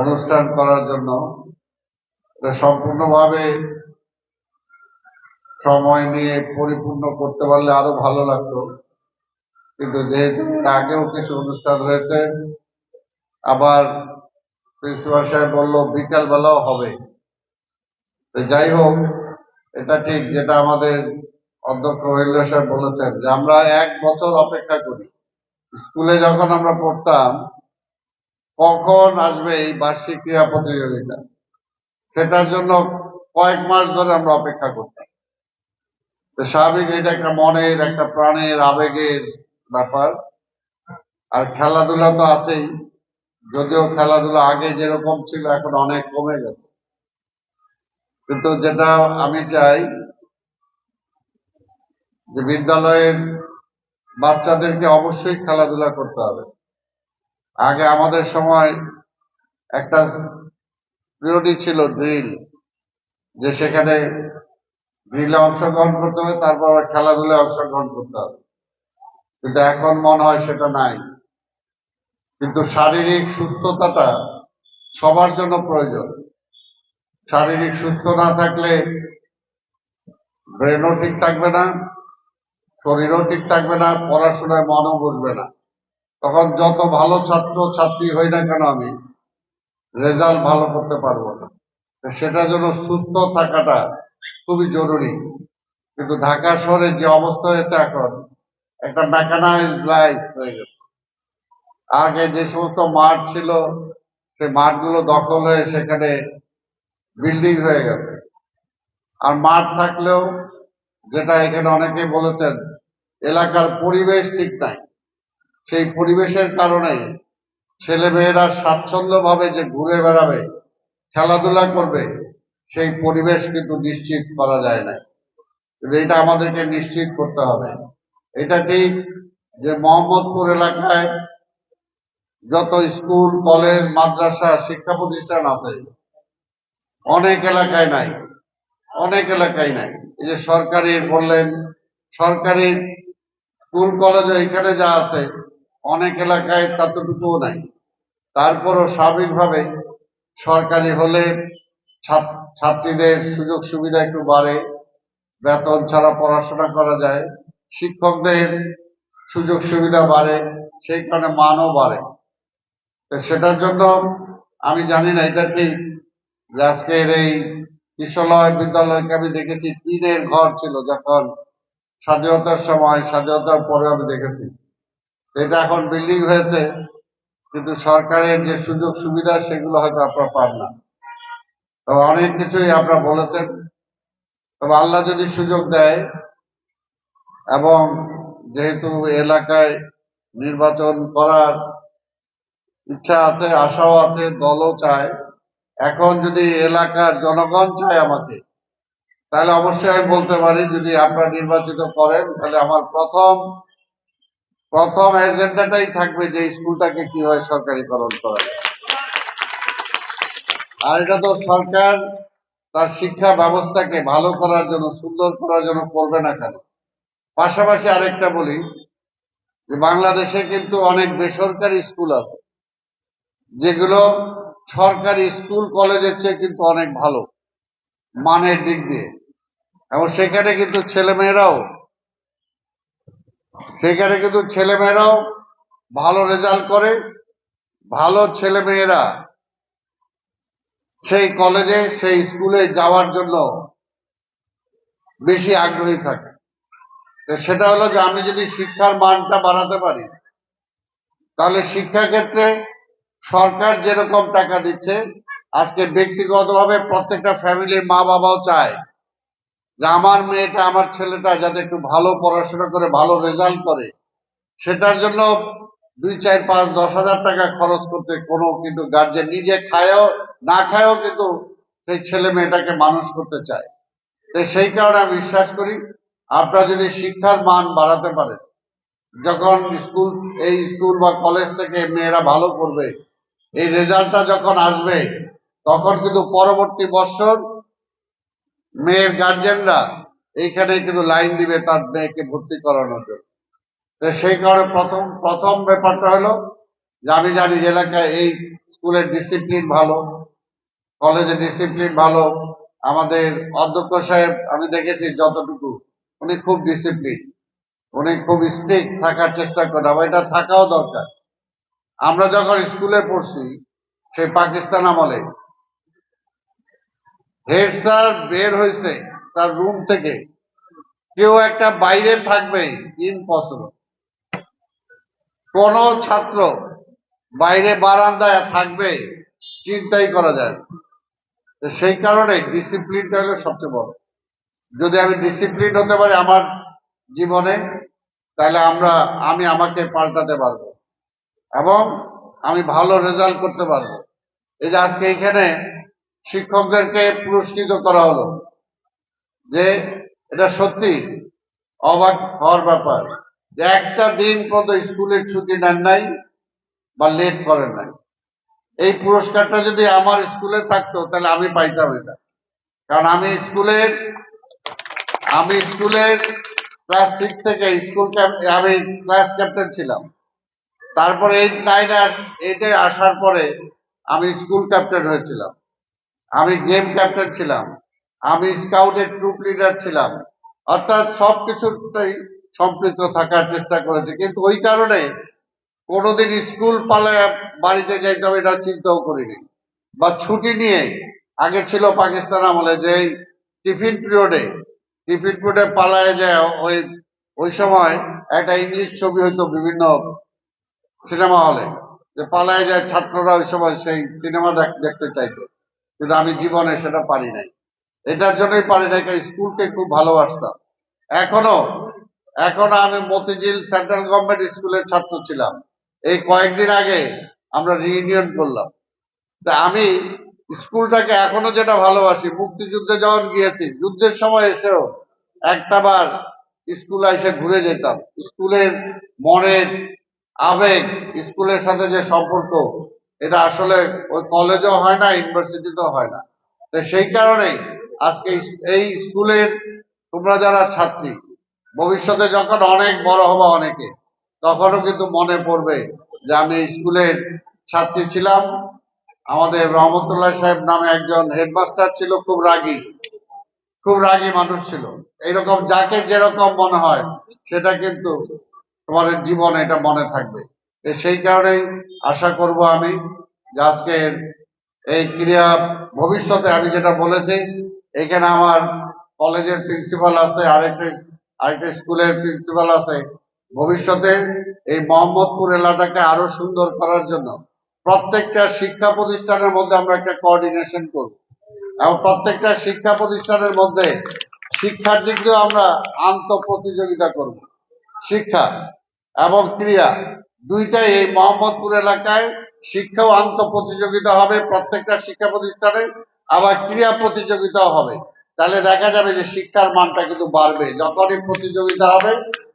অনুষ্ঠান করার জন্য এটা সম্পূর্ণভাবে সময় নিয়ে পরিপূর্ণ করতে পারলে আরও ভালো লাগতো। কিন্তু যেহেতু আগেও কিছু অনুষ্ঠান হয়েছে আবার প্রিন্সিপাল সাহেব বলল বিকাল বেলাও হবে যাই হোক, এটা ঠিক যেটা আমাদের অধ্যক্ষ মহিলা সাহেব বলেছেন যে আমরা এক বছর অপেক্ষা করি। স্কুলে যখন আমরা পড়তাম কখন আসবে এই বার্ষিক ক্রীড়া প্রতিযোগিতা? সেটার জন্য কয়েক মাস ধরে আমরা অপেক্ষা করতাম স্বাভাবিক এটা একটা মনের, একটা প্রাণের আবেগের ব্যাপার। আর খেলাধুলা তো আছেই। যদিও খেলাধুলা আগে যেরকম ছিল, এখন অনেক কমে গেছে। কিন্তু যেটা আমি চাই যে বিদ্যালয়ের বাচ্চাদেরকে অবশ্যই খেলাধুলা করতে হবে। আগে আমাদের সময় একটা পিরিয়ডই ছিল ড্রিল, যে সেখানে ড্রিলে অংশগ্রহণ করতে হবে, তারপর খেলাধুলায় অংশগ্রহণ করতে হবে। কিন্তু এখন মনে হয় সেটা নাই। কিন্তু শারীরিক সুস্থতাটা সবার জন্য প্রয়োজন। শারীরিক সুস্থ না থাকলে ব্রেনও ঠিক থাকবে না, শরীরও ঠিক থাকবে না, পড়াশোনায় মনও বসবে না। তখন যত ভালো ছাত্র, ছাত্রী হই না কেন আমি, রেজাল্ট ভালো করতে পারব না। সেটার জন্য সুস্থ থাকাটা খুবই জরুরি। কিন্তু ঢাকা শহরে যে অবস্থা হয়েছে এখন, একটা মেকানাইজ লাইফ হয়ে গেছে। আগে যে সমস্ত মাঠ ছিল, সেই মাঠগুলো দখল হয়ে সেখানে বিল্ডিং হয়ে গেছে। আর মাঠ থাকলেও, যেটা এখানে অনেকেই বলেছেন, এলাকার পরিবেশ ঠিক নাই। সেই পরিবেশের কারণে ছেলে মেয়েরা স্বাচ্ছন্দ্যভাবে যে ঘুরে বেড়াবে, খেলাধুলা করবে, সেই পরিবেশ কিন্তু নিশ্চিত করা যায় না। কিন্তু এটা আমাদেরকে নিশ্চিত করতে হবে। এটা ঠিক যে মোহাম্মদপুর এলাকায় যত স্কুল, কলেজ, মাদ্রাসা শিক্ষা প্রতিষ্ঠান আছে, অনেক এলাকায় নাই, অনেক এলাকায় নাই। এই যে সরকারি বললেন, সরকারি স্কুল কলেজ এখানে যা আছে অনেক এলাকায় ততটুকুও নাই। তারপরও স্বাভাবিকভাবে সরকারি হলে ছাত- ছাত্রীদের সুযোগ সুবিধা একটু বাড়ে, বেতন ছাড়া পড়াশোনা করা যায়, শিক্ষকদের সুযোগ সুবিধা বাড়ে, সেই কারণে মানও বাড়ে। তো সেটার জন্য আমি জানি না, এটা ঠিক যে আজকের এই কিশলয় বিদ্যালয়কে আমি দেখেছি, টিনের ঘর ছিল যখন স্বাধীনতার সময়, স্বাধীনতার পরে আমি দেখেছি। এটা এখন বিল্ডিং হয়েছে, কিন্তু সরকারের যে সুযোগ সুবিধা সেগুলো হয়তো আপনারা পান না। তবে অনেক কিছুই আপনারা বলেছেন। তবে আল্লাহ যদি সুযোগ দেয় এবং যেহেতু এলাকায় নির্বাচন করার ইচ্ছা আছে, আশাও আছে, দলও চায়, এখন যদি এলাকার জনগণ চায় আমাকে, তাহলে অবশ্যই আমি বলতে পারি, যদি আপনারা নির্বাচিত করেন, তাহলে আমার প্রথম প্রথম এজেন্ডাটাই থাকবে যে স্কুলটাকে কীভাবে সরকারিকরণ করা আর এটা তো সরকার তার শিক্ষা ব্যবস্থাকে ভালো করার জন্য, সুন্দর করার জন্য করবে না কেন? পাশাপাশি আরেকটা বলি যে বাংলাদেশে কিন্তু অনেক বেসরকারি স্কুল আছে, যেগুলো সরকারি স্কুল কলেজের চেয়ে কিন্তু অনেক ভালো, মানের দিক দিয়ে। এবং সেখানে কিন্তু ছেলেমেয়েরাও সেখানে কিন্তু ছেলেমেয়েরাও ভালো রেজাল্ট করে, ভালো ছেলেমেয়েরা সেই কলেজে, সেই স্কুলে যাওয়ার জন্য বেশি আগ্রহী থাকে। সেটা হলো যে আমি যদি শিক্ষার মানটা বাড়াতে পারি, তাহলে শিক্ষা ক্ষেত্রে সরকার যেরকম টাকা দিচ্ছে, আজকে ব্যক্তিগতভাবে প্রত্যেকটা ফ্যামিলির মা বাবাও চায় যে আমার মেয়েটা, আমার ছেলেটা যাতে একটু ভালো পড়াশোনা করে, ভালো রেজাল্ট করে, সেটার জন্য দুই, চার, পাঁচ, দশ হাজার টাকা খরচ করতে কোনো কিন্তু গার্জেন নিজে খায়ও, না খায়ও কিন্তু সেই ছেলে মেয়েটাকে মানুষ করতে চায়। তো সেই কারণে আমি বিশ্বাস করি, আপনারা যদি শিক্ষার মান বাড়াতে পারেন, যখন স্কুল, এই স্কুল বা কলেজ থেকে মেয়েরা ভালো করবে, এই রেজাল্টটা যখন আসবে, তখন কিন্তু পরবর্তী বছর মেয়ের গার্জেনরা এইখানে কিন্তু লাইন দিবে তার মেয়েকে ভর্তি করানোর জন্য। সেই কারণে প্রথম প্রথম ব্যাপারটা হলো যে আমি জানি যে এলাকায় এই স্কুলের ডিসিপ্লিন ভালো কলেজে ডিসিপ্লিন ভালো। আমাদের অধ্যক্ষ সাহেব, আমি দেখেছি যতটুকু, উনি খুব ডিসিপ্লিন উনি খুব স্ট্রিক্ট থাকার চেষ্টা করেন আবার এটা থাকাও দরকার। আমরা যখন স্কুলে পড়ছি সেই পাকিস্তান আমলে হেড স্যার বের হয়েছে তার রুম থেকে। কেউ একটা বাইরে থাকবে ইম্পসিবল কোন ছাত্র বাইরে বারান্দায় থাকবে, চিন্তাই করা যায় সেই কারণে ডিসিপ্লিনটা হলো সবচেয়ে বড়। যদি আমি ডিসিপ্লিন হতে পারি আমার জীবনে, তাহলে আমরা, আমি আমাকে পাল্টাতে পারব। এবং আমি ভালো রেজাল্ট করতে পারব। এই যে আজকে এখানে শিক্ষকদেরকে পুরস্কৃত করা হলো। যে এটা সত্যি অবাক হওয়ার ব্যাপার যে একটা দিন পর্যন্ত স্কুলের ছুটি নেন নাই বা লেট করেন নাই। এই পুরস্কারটা যদি আমার স্কুলে থাকতো, তাহলে আমি পাইতাম এটা। কারণ আমি স্কুলের আমি স্কুলের ক্লাস সিক্স থেকে স্কুল আমি ক্লাস ক্যাপ্টেন ছিলাম। তারপরে এইট নাইন এইটে আসার পরে আমি স্কুল ক্যাপ্টেন হয়েছিলাম। আমি গেম ক্যাপ্টেন ছিলাম। আমি স্কাউটের ট্রুপ লিডার ছিলাম। অর্থাৎ সবকিছুতেই সম্পৃক্ত থাকার চেষ্টা করেছি। কিন্তু ওই কারণে কোনোদিন স্কুল পালায় বাড়িতে যাইতে হবে এটা চিন্তাও করিনি। বা ছুটি নিয়ে আগে ছিল পাকিস্তান আমলে যে টিফিন পিরিয়ডে টিফিন পিরিয়ডে পালায় যায় ওই ওই সময় একটা ইংলিশ ছবি হইতো বিভিন্ন সিনেমা হলে। যে পালায় যায় ছাত্ররা ওই সময় সেই সিনেমা দেখতে চাইতো। কিন্তু আমি জীবনে সেটা পারি নাই। এটার জন্যই পারি নাই স্কুলকে খুব ভালোবাসতাম। এখনও এখনও আমি মতিঝিল সেন্ট্রাল গভর্নমেন্ট স্কুলের ছাত্র ছিলাম। এই কয়েকদিন আগে আমরা রিইউনিয়ন করলাম। তা আমি স্কুলটাকে এখনও যেটা ভালোবাসি, মুক্তিযুদ্ধে যখন গিয়েছি, যুদ্ধের সময় এসেও একটাবার স্কুলে এসে ঘুরে যেতাম। স্কুলের মনের আবেগ, স্কুলের সাথে যে সম্পর্ক এটা আসলে ওই কলেজও হয় না ইউনিভার্সিটিতেও হয় না। তো সেই কারণে আজকে এই- স্কুলের তোমরা যারা ছাত্রী, ভবিষ্যতে যখন অনেক বড় হবে অনেকে, তখনও কিন্তু মনে পড়বে যে আমি স্কুলের ছাত্রী ছিলাম। আমাদের রহমতুল্লাহ সাহেব নামে একজন হেডমাস্টার ছিল, খুব রাগী খুব রাগী মানুষ ছিল। এইরকম যাকে যেরকম মনে হয়, সেটা কিন্তু তোমাদের জীবনে এটা মনে থাকবে। সেই কারণেই আশা করব আমি যে আজকের এই ক্রিয়া ভবিষ্যতে আমি যেটা বলেছি, এখানে আমার কলেজের প্রিন্সিপাল আছে, আরেকটা আরেকটা স্কুলের প্রিন্সিপাল আছে। ভবিষ্যতে এই মোহাম্মদপুর এলাকাটাকে আরও সুন্দর করার জন্য প্রত্যেকটা শিক্ষা প্রতিষ্ঠানের মধ্যে আমরা একটা কোঅর্ডিনেশন করব। এবং প্রত্যেকটা শিক্ষা প্রতিষ্ঠানের মধ্যে শিক্ষার দিক দিয়েও আমরা আন্ত প্রতিযোগিতা করব। শিক্ষা এবং ক্রিয়া দুইটাই এই মোহাম্মদপুর এলাকায় শিক্ষা ও আন্ত প্রতিযোগিতা হবে, প্রত্যেকটা শিক্ষা প্রতিষ্ঠানে আবার ক্রিয়া প্রতিযোগিতাও হবে। তাহলে দেখা যাবে যে শিক্ষার মানটা কিন্তু বাড়বে। যখনই প্রতিযোগিতা হবে,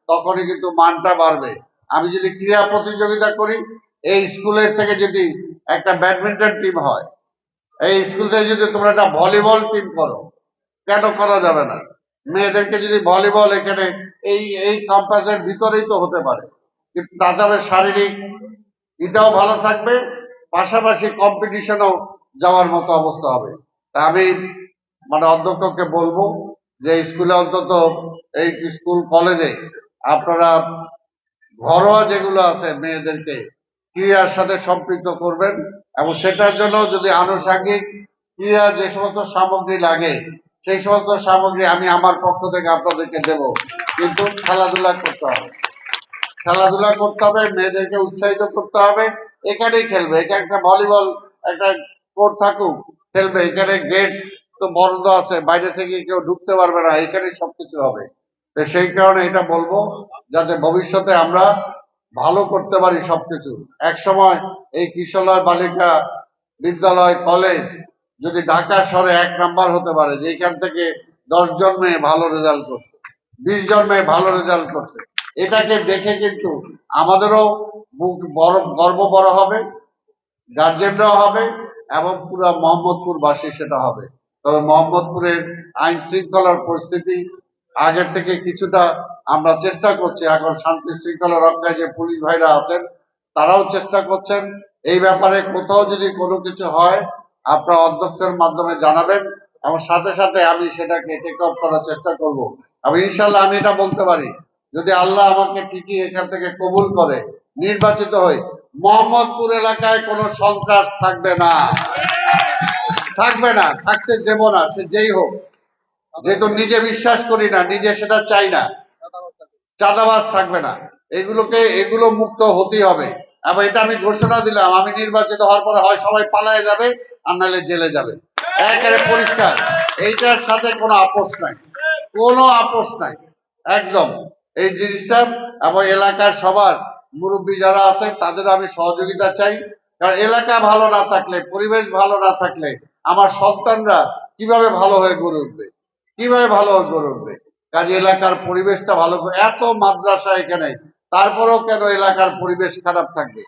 তখনই কিন্তু মানটা বাড়বে। আমি যদি ক্রীড়া প্রতিযোগিতা করি, এই স্কুলের থেকে যদি একটা ব্যাডমিন্টন টিম হয়, এই স্কুল থেকে যদি তোমরা একটা ভলিবল টিম করো, কেন করা যাবে না? মেয়েদেরকে যদি ভলিবল এখানে এই এই কম্পাসের ভিতরেই তো হতে পারে। কিন্তু তাদের শারীরিক এটাও ভালো থাকবে, পাশাপাশি কম্পিটিশনও যাওয়ার মতো অবস্থা হবে। তা আমি মানে অধ্যক্ষকে বলব যে স্কুলে অন্তত এই স্কুল কলেজে আপনারা ঘরোয়া যেগুলো আছে মেয়েদেরকে ক্রীড়ার সাথে সম্পৃক্ত করবেন এবং সেটার জন্য যদি আনুষঙ্গিক ক্রীড়া যে সমস্ত সামগ্রী লাগে, সেই সমস্ত সামগ্রী আমি আমার পক্ষ থেকে আপনাদেরকে দেব। কিন্তু খেলাধুলা করতে হবে। খেলাধুলা করতে হবে, মেয়েদেরকে উৎসাহিত করতে হবে, এখানেই খেলবে। এখানে একটা ভলিবল, একটা কোর্ট থাকুক, খেলবে। এখানে গেট তো বন্ধ আছে, বাইরে থেকে কেউ ঢুকতে পারবে না, এখানেই সবকিছু হবে। তো সেই কারণে এটা বলব, যাতে ভবিষ্যতে আমরা ভালো করতে পারি সবকিছু। এক সময় এই কিশোরলয় বালিকা বিদ্যালয় কলেজ যদি ঢাকা শহরে এক নাম্বার হতে পারে যে এখান থেকে দশ জন মেয়ে ভালো রেজাল্ট করছে, বিশ জন মেয়ে ভালো রেজাল্ট করছে এটাকে দেখে কিন্তু আমাদেরও বুক গর্ব বড় হবে গার্জেনরাও হবে এবং পুরো মোহাম্মদপুরবাসী সেটা হবে। তবে মোহাম্মদপুরের আইন শৃঙ্খলার পরিস্থিতি আগে থেকে কিছুটা আমরা চেষ্টা করছি। এখন শান্তি শৃঙ্খলা রক্ষায় যে পুলিশ ভাইরা আছেন, তারাও চেষ্টা করছেন। এই ব্যাপারে কোথাও যদি কোনো কিছু হয়, আপনার অধ্যক্ষের মাধ্যমে জানাবেন এবং সাথে সাথে আমি সেটাকে টেক অফ করার চেষ্টা করব। আমি ইনশাল্লাহ আমি এটা বলতে পারি। যদি আল্লাহ আমাকে ঠিকই এখান থেকে কবুল করে, নির্বাচিত হই, মোহাম্মদপুর এলাকায় কোনো সন্ত্রাস থাকবে না। থাকবে না, থাকতে দেব না, সে যেই হোক। যেহেতু নিজে বিশ্বাস করি না, নিজে সেটা চাই না। চাঁদাবাজ থাকবে না। এগুলোকে, এগুলো মুক্ত হতেই হবে। এবং এটা আমি ঘোষণা দিলাম, আমি নির্বাচিত হওয়ার পরে হয় সবাই পালায়ে যাবে, আর নাহলে জেলে যাবে। একেবারে পরিষ্কার। এইটার সাথে কোনো আপোষ নাই। কোনো আপোষ নাই। একদম। এই জিনিসটা এবং এলাকার সবার মুরব্বী যারা আছে তাদের আমি সহযোগিতা চাই। কারণ এলাকা ভালো না থাকলে, পরিবেশ ভালো না থাকলে আমার সন্তানরা কীভাবে ভালো হয়ে গড়ে উঠবে? কীভাবে ভালো হয়ে গড়ে উঠবে? কাজে এলাকার পরিবেশটা ভালো এত মাদ্রাসা এখানে, তারপরেও কেন এলাকার পরিবেশ খারাপ থাকবে?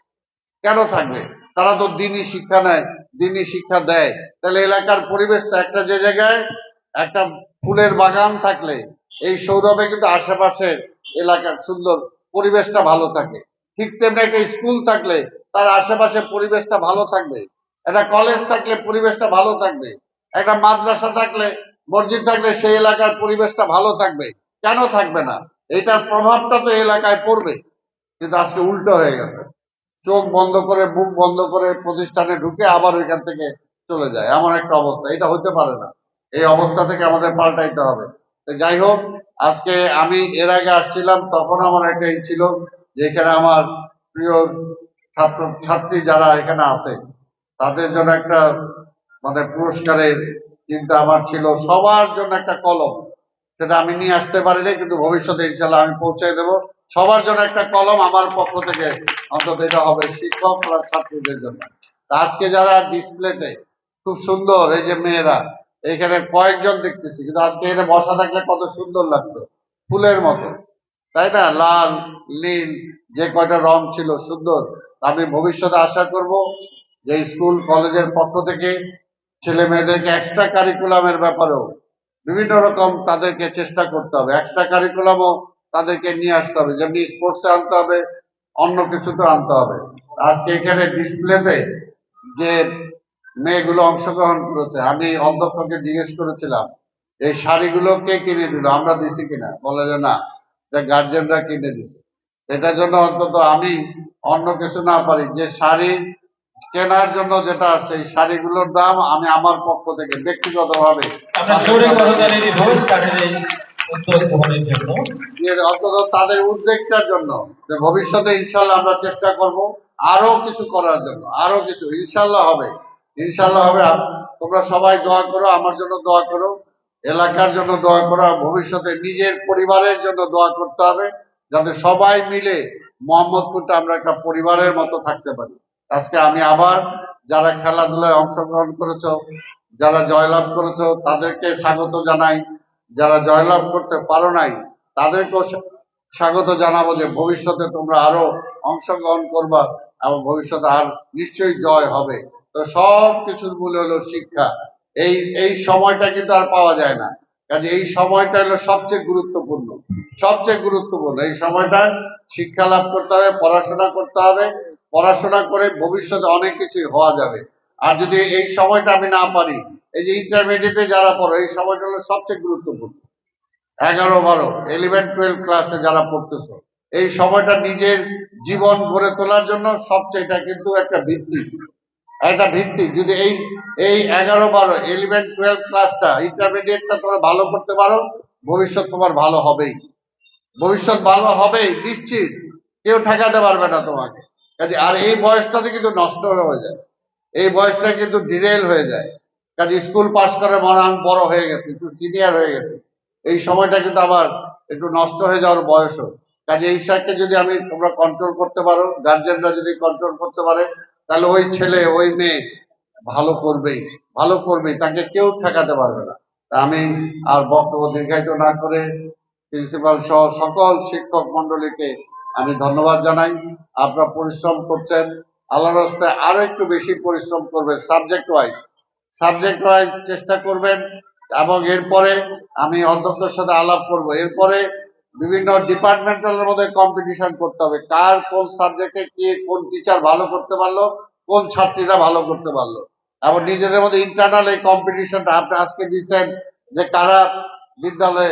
কেন থাকবে? তারা তো দিনই শিক্ষা নেয়, দিনই শিক্ষা দেয়। তাহলে এলাকার পরিবেশটা একটা যে জায়গায় একটা ফুলের বাগান থাকলে, এই সৌরভে কিন্তু আশেপাশের এলাকার সুন্দর পরিবেশটা ভালো থাকে। ঠিক তেমনি একটা স্কুল থাকলে তার আশেপাশে পরিবেশটা ভালো থাকবে। একটা কলেজ থাকলে পরিবেশটা ভালো থাকবে। একটা মাদ্রাসা থাকলে, মসজিদ থাকলে সেই এলাকার পরিবেশটা ভালো থাকবে। কেন থাকবে না? এটার প্রভাবটা তো এলাকায় পড়বে। কিন্তু আজকে উল্টো হয়ে গেছে। চোখ বন্ধ করে, মুখ বন্ধ করে প্রতিষ্ঠানে ঢুকে আবার ওইখান থেকে চলে যায়। এমন একটা অবস্থা। এটা হতে পারে না। এই অবস্থা থেকে আমাদের পাল্টাইতে হবে। যাই হোক, আজকে আমি এর আগে আসছিলাম তখন আমার একটা ই ছিল যে এখানে আমার প্রিয় ছাত্র, ছাত্রী যারা এখানে আছে, তাদের জন্য একটা মানে পুরস্কারের চিন্তা আমার ছিল সবার জন্য একটা কলম। সেটা আমি নিয়ে আসতে পারিনি, কিন্তু ভবিষ্যতে ইনশাল্লাহ আমি পৌঁছে দেব। সবার জন্য একটা কলম আমার পক্ষ থেকে, অন্তত এটা হবে শিক্ষক ছাত্রীদের জন্য। আজকে যারা ডিসপ্লেতে খুব সুন্দর, এই যে মেয়েরা এখানে কয়েকজন দেখতেছি, কিন্তু আজকে এখানে বসা থাকলে কত সুন্দর লাগতো, ফুলের মতো। তাই না? লাল, নীল, যে কয়টা রং ছিল সুন্দর। আমি ভবিষ্যতে আশা করব যে স্কুল, কলেজের পক্ষ থেকে ছেলে মেয়েদেরকে এক্সট্রা কারিকুলামের ব্যাপারেও বিভিন্ন রকম তাদেরকে চেষ্টা করতে হবে। এক্সট্রা কারিকুলামও তাদেরকে নিয়ে আসতে হবে। যেমনি স্পোর্টসে আনতে হবে, অন্য কিছুতে আনতে হবে। আজকে এখানে ডিসপ্লেতে যে মেয়েগুলো অংশগ্রহণ করেছে। আমি অধ্যক্ষকে জিজ্ঞেস করেছিলাম এই শাড়িগুলো কে কিনে দিল? আমরা দিছি কিনা? বলে যে না যে গার্জেনরা কিনে দিছে। এটার জন্য অন্তত আমি অন্য কিছু না পারি। যে শাড়ি কেনার জন্য যেটা আসছে এই শাড়িগুলোর দাম আমি আমার পক্ষ থেকে ব্যক্তিগতভাবে জন্য? যে অন্তত তাদের উদ্বেগটার জন্য যে ভবিষ্যতে ইনশাল্লাহ আমরা চেষ্টা করব আরও কিছু করার জন্য আরও কিছু। ইনশাল্লাহ হবে। ইনশাল্লাহ হবে। তোমরা সবাই দোয়া করো, আমার জন্য দোয়া করো, এলাকার জন্য দোয়া করো ভবিষ্যতে নিজের পরিবারের জন্য দোয়া করতে হবে, যাতে সবাই মিলে মোহাম্মদপুরটা আমরা একটা পরিবারের মতো থাকতে পারি। আজকে আমি আবার যারা খেলাধুলায় অংশগ্রহণ করেছ, যারা জয়লাভ করেছ, তাদেরকে স্বাগত জানাই। যারা জয়লাভ করতে পারো নাই, তাদেরকেও স্বাগত জানাব যে ভবিষ্যতে তোমরা আরও অংশগ্রহণ করবা এবং ভবিষ্যতে আর নিশ্চয়ই জয় হবে। তো সব কিছুর মূল হলো শিক্ষা। এই এই সময়টা কিন্তু আর পাওয়া যায় না। কাজে এই সময়টা হলো সবচেয়ে গুরুত্বপূর্ণ। সবচেয়ে গুরুত্বপূর্ণ। এই সময়টা শিক্ষা লাভ করতে হবে, পড়াশোনা করতে হবে। পড়াশোনা করে ভবিষ্যতে অনেক কিছুই হওয়া যাবে। আর যদি এই সময়টা আমি না পারি, এই যে ইন্টারমিডিয়েটে যারা পড়ো, এই সময়টা হলো সবচেয়ে গুরুত্বপূর্ণ। এগারো, বারো ইলেভেন টুয়েলভ ক্লাসে যারা পড়তেছো, এই সময়টা নিজের জীবন গড়ে তোলার জন্য সবচেয়ে এটা কিন্তু একটা ভিত্তি। একটা ভিত্তি যদি এই এই এগারো বারো ইলেভেন টুয়েলভ ক্লাসটা ইন্টারমিডিয়েটটা তোমরা ভালো করতে পারো, ভবিষ্যৎ তোমার ভালো হবেই। ভবিষ্যৎ ভালো হবেই, নিশ্চিত। কেউ ঠেকাতে পারবে না তোমাকে। কাজে আর এই বয়সটাতে কিন্তু নষ্ট হয়ে যায়। এই বয়সটা কিন্তু ডিরেল হয়ে যায়। কাজে স্কুল পাস করে মনে বড় হয়ে গেছি, একটু সিনিয়র হয়ে গেছি। এই সময়টা কিন্তু আবার একটু নষ্ট হয়ে যাওয়ার বয়সও। কাজে এই সাইডকে যদি আমি তোমরা কন্ট্রোল করতে পারো গার্জেনরা যদি কন্ট্রোল করতে পারে তাহলে ওই ছেলে, ওই মেয়ে ভালো করবেই ভালো করবেই, তাকে কেউ ঠেকাতে পারবে না। তা আমি আর বক্তব্য দীর্ঘায়িত না করে প্রিন্সিপাল সহ সকল শিক্ষক মন্ডলীকে আমি ধন্যবাদ জানাই। আপনারা পরিশ্রম করছেন। আল্লাহর রাস্তায় আরও একটু বেশি পরিশ্রম করবেন সাবজেক্ট ওয়াইজ সাবজেক্ট ওয়াইজ চেষ্টা করবেন এবং এরপরে আমি অধ্যক্ষের সাথে আলাপ করব। এরপরে বিভিন্ন ডিপার্টমেন্টালের মধ্যে কম্পিটিশন করতে হবে। কার কোন সাবজেক্টে কে কোন টিচার ভালো করতে পারল, কোন ছাত্রীরা ভালো করতে পারল। এবং নিজেদের মধ্যে ইন্টারনাল এই কম্পিটিশনটা আপনি আজকে দিচ্ছেন যে কারা বিদ্যালয়ে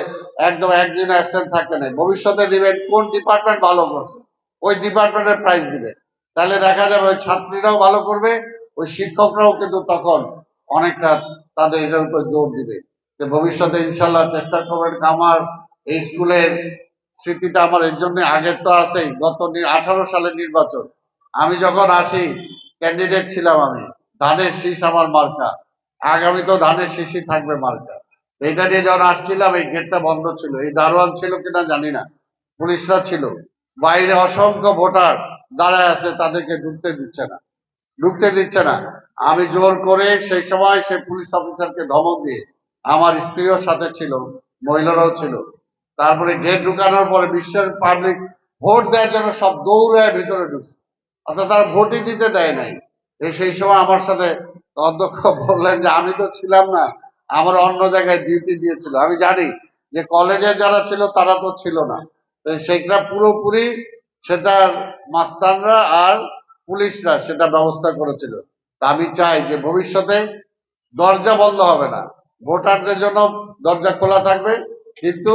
একদম একদিন অ্যাবসেন্ট থাকতে নেই। ভবিষ্যতে দিবেন, কোন ডিপার্টমেন্ট ভালো করছে, ওই ডিপার্টমেন্টের প্রাইজ দিবেন। তাহলে দেখা যাবে ওই ছাত্রীরাও ভালো করবে, ওই শিক্ষকরাও কিন্তু তখন অনেকটা তাদের এটার উপর জোর দিবে। ভবিষ্যতে ইনশাল্লাহ চেষ্টা করবেন আমার এই স্কুলের স্মৃতিটা আমার এর জন্য আগের তো আছেই, গত আঠারো সালের নির্বাচন। আমি যখন আসি ক্যান্ডিডেট ছিলাম আমি। ধানের শীষ আমার মার্কা। আগামী তো ধানের শীষই থাকবে মার্কা। এটা নিয়ে যখন আসছিলাম, এই গেটটা বন্ধ ছিল। এই দারোয়ান ছিল কিনা জানি না। পুলিশরা ছিল। বাইরে অসংখ্য ভোটার দাঁড়ায় আছে, তাদেরকে ঢুকতে দিচ্ছে না। ঢুকতে দিচ্ছে না। আমি জোর করে সেই সময় সেই পুলিশ অফিসারকে ধমক দিয়ে আমার স্ত্রীও সাথে ছিল, মহিলারাও ছিল। তারপরে গেট ঢুকানোর পরে বিশ্বের পাবলিক ভোট দেওয়ার জন্য সব দৌড়ে ভিতরে ঢুকছে। অর্থাৎ তারা ভোটই দিতে দেয় নাই। সেই সময় আমার সাথে অধ্যক্ষ বললেন যে, আমি তো ছিলাম না, আমার অন্য জায়গায় ডিউটি দিয়েছিল। আমি জানি যে কলেজে যারা ছিল, তারা তো ছিল না। তো সেইটা পুরোপুরি সেটা মাস্তানরা আর পুলিশরা সেটা ব্যবস্থা করেছিল। তা আমি চাই যে ভবিষ্যতে দরজা বন্ধ হবে না। ভোটারদের জন্য দরজা খোলা থাকবে। কিন্তু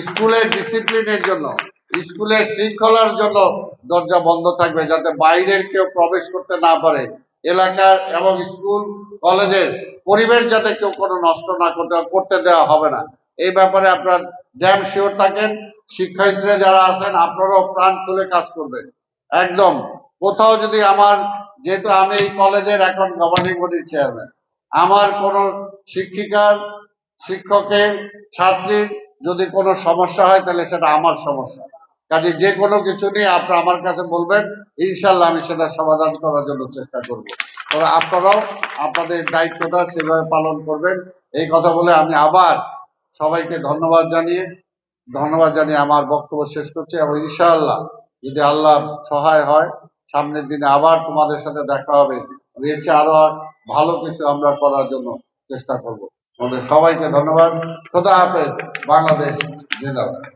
স্কুলের ডিসিপ্লিনের জন্য স্কুলের শৃঙ্খলার জন্য দরজা বন্ধ থাকবে যাতে বাইরের কেউ প্রবেশ করতে না পারে। এলাকার এবং স্কুল, কলেজের পরিবেশ যাতে কেউ কোনো নষ্ট না করতে করতে দেওয়া হবে না। এই ব্যাপারে আপনার ড্যাম শিওর থাকেন। শিক্ষার্থীরা যারা আছেন, আপনারাও প্রাণ খুলে কাজ করবেন। একদম। কোথাও যদি আমার যেহেতু আমি এই কলেজের এখন গভর্নিং বডির চেয়ারম্যান আমার কোনো শিক্ষিকার, শিক্ষকের, ছাত্রীর যদি কোনো সমস্যা হয় তাহলে সেটা আমার সমস্যা। কাজে যে কোনো কিছু নিয়ে আপনারা আমার কাছে বলবেন ইনশাল্লাহ আমি সেটা সমাধান করার জন্য চেষ্টা করব। তবে আপনারাও আপনাদের দায়িত্বটা সেভাবে পালন করবেন। এই কথা বলে আমি আবার সবাইকে ধন্যবাদ জানিয়ে ধন্যবাদ জানিয়ে আমার বক্তব্য শেষ করছি এবং ইনশাআল্লাহ যদি আল্লাহ সহায় হয়, সামনের দিনে আবার তোমাদের সাথে দেখা হবে। রয়েছে আরও ভালো কিছু আমরা করার জন্য চেষ্টা করব। আমাদের সবাইকে ধন্যবাদ। খোদা হাফেজ। বাংলাদেশ জিন্দাবাদ।